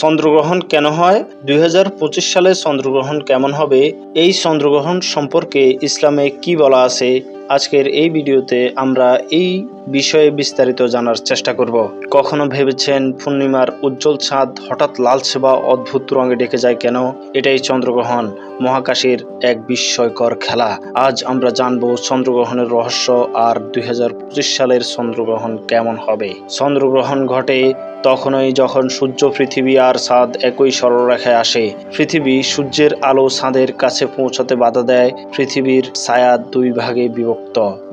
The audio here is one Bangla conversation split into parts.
চন্দ্রগ্রহণ কেন হয়? দুই হাজার পঁচিশ সালে চন্দ্রগ্রহণ কেমন হবে? এই চন্দ্রগ্রহণ সম্পর্কে ইসলামে কি বলা আছে? আজকের এই ভিডিওতে আমরা এই বিষয়ে বিস্তারিত জানার চেষ্টা করব। কখনো ভেবেছেন পূর্ণিমার উজ্জ্বল চাঁদ হঠাৎ লালচে বা অদ্ভুত রঙে ডেকে যায় কেন? এটাই চন্দ্রগ্রহণ, মহাকাশের এক বিস্ময়কর খেলা। আজ আমরা জানব চন্দ্রগ্রহণের রহস্য আর দুই হাজার পঁচিশ সালের চন্দ্রগ্রহণ কেমন হবে। চন্দ্রগ্রহণ ঘটে তখনই যখন সূর্য, পৃথিবী আর চাঁদ একই সরলরেখায় আসে। পৃথিবী সূর্যের আলো চাঁদের কাছে পৌঁছাতে বাধা দেয়। পৃথিবীর ছায়া দুই ভাগে বিভক্ত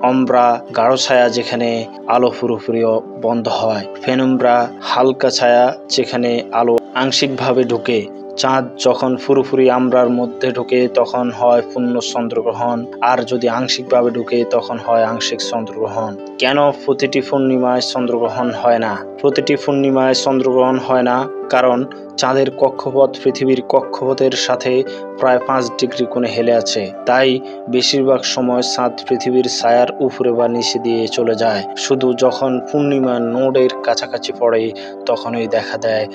অম্রা, গাঢ় ছায়া যেখানে আলো পুরোপুরিও বন্ধ হয়, ফেনুমরা, হালকা ছায়া যেখানে আলো আংশিকভাবে ঢুকে। চাঁদ যখন পুরোপুরি আমরার মধ্যে ঢুকে, তখন হয় পূর্ণ চন্দ্রগ্রহণ, আর যদি আংশিকভাবে ঢুকে, তখন হয় আংশিক চন্দ্রগ্রহণ। কেন প্রতিটি পূর্ণিমায় চন্দ্রগ্রহণ হয় না? প্রতিটি পূর্ণিমায় চন্দ্রগ্রহণ হয় না কারণ চাঁদের কক্ষপথ পৃথিবীর কক্ষপথের সাথে প্রায় পাঁচ ডিগ্রি কোণে হেলে আছে। তাই বেশিরভাগ সময় চাঁদ পৃথিবীর ছায়ার উপরে বা নিচে দিয়ে চলে যায়। শুধু যখন পূর্ণিমা নোডের কাছাকাছি পড়ে, তখনই দেখা দেয়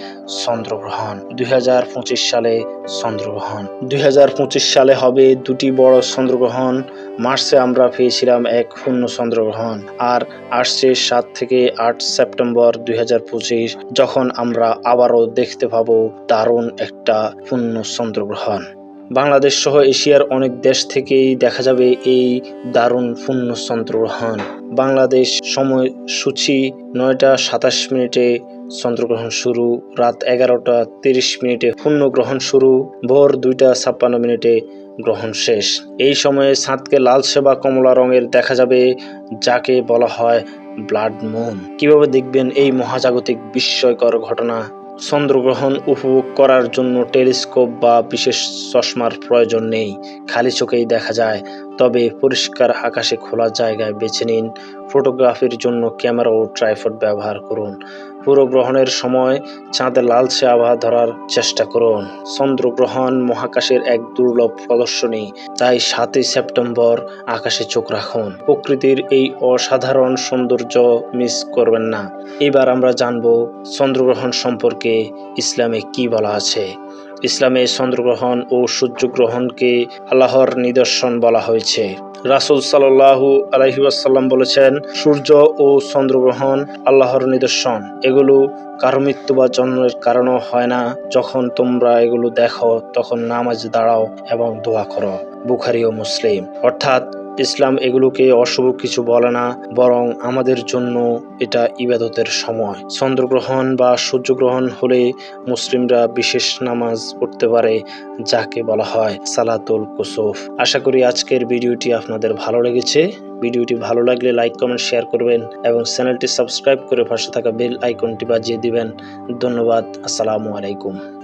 চন্দ্রগ্রহণ। দুই হাজার পঁচিশ সালে চন্দ্রগ্রহণ। দুই হাজার পঁচিশ সালে হবে দুটি বড় চন্দ্রগ্রহণ। মার্চে আমরা পেয়েছিলাম এক পূর্ণ চন্দ্রগ্রহণ আর আসছে সাত থেকে আট সেপ্টেম্বর দুই হাজার পঁচিশ, যখন আমরা আবারও দেখতে পাবো দারুণ একটা পূর্ণ চন্দ্রগ্রহণ। বাংলাদেশ সহ এশিয়ার অনেক দেশ থেকেই দেখা যাবে এই দারুণ পূর্ণ চন্দ্রগ্রহণ। বাংলাদেশ সময় সূচি নয়টা সাতাশ মিনিটে চন্দ্রগ্রহণ শুরু, রাত এগারোটা তিরিশ মিনিটে পূর্ণ গ্রহণ শুরু, ভোর দুইটা ছাপ্পান্ন মিনিটে গ্রহণ শেষ। এই সময়ে সাঁতকে লালচে বা কমলা রঙের দেখা যাবে, যাকে বলা হয় ব্লাড মুন। কীভাবে দেখবেন এই মহাজাগতিক বিস্ময়কর ঘটনা? চন্দ্রগ্রহণ উপভোগ করার জন্য টেলিস্কোপ বা বিশেষ চশমার প্রয়োজন নেই, খালি চোখেই দেখা যায়। তবে পরিষ্কার আকাশে খোলা জায়গায় বেছে নিন, ফটোগ্রাফির জন্য ক্যামেরা ও ট্রাইফড ব্যবহার করুন। পুরো গ্রহণের সময় চাঁদে লালচে আবহাওয়া ধরার চেষ্টা করুন। চন্দ্রগ্রহণ মহাকাশের এক দুর্লভ প্রদর্শনী, তাই সাতই সেপ্টেম্বর আকাশে চোখ রাখুন। প্রকৃতির এই অসাধারণ সৌন্দর্য মিস করবেন না। এবার আমরা জানব চন্দ্রগ্রহণ সম্পর্কে ইসলামে কি বলা আছে। ইসলামে চন্দ্রগ্রহণ ও সূর্যগ্রহণকে আল্লাহর নিদর্শন বলা হয়েছে। রাসুল সাল্লাহু আলহিউসাল্লাম বলেছেন, সূর্য ও চন্দ্রগ্রহণ আল্লাহর নিদর্শন। এগুলো কারও মৃত্যু বা জন্মের কারণও হয় না। যখন তোমরা এগুলো দেখো, তখন নামাজ দাঁড়াও এবং দোয়া করো। বুখারি ও মুসলিম। অর্থাৎ ইসলাম এগুলোকে অশুভ কিছু বলে না, বরং আমাদের জন্য এটা ইবাদতের সময়। চন্দ্রগ্রহণ বা সূর্যগ্রহণ হলে মুসলিমরা বিশেষ নামাজ পড়তে পারে, যাকে বলা হয় সালাতুল কুসুফ। আশা করি আজকের ভিডিওটি আপনাদের ভালো লেগেছে। ভিডিওটি ভালো লাগলে লাইক, কমেন্ট, শেয়ার করবেন এবং চ্যানেলটি সাবস্ক্রাইব করে পাশে থাকা বেল আইকনটি বাজিয়ে দিবেন। ধন্যবাদ। আসসালামু আলাইকুম।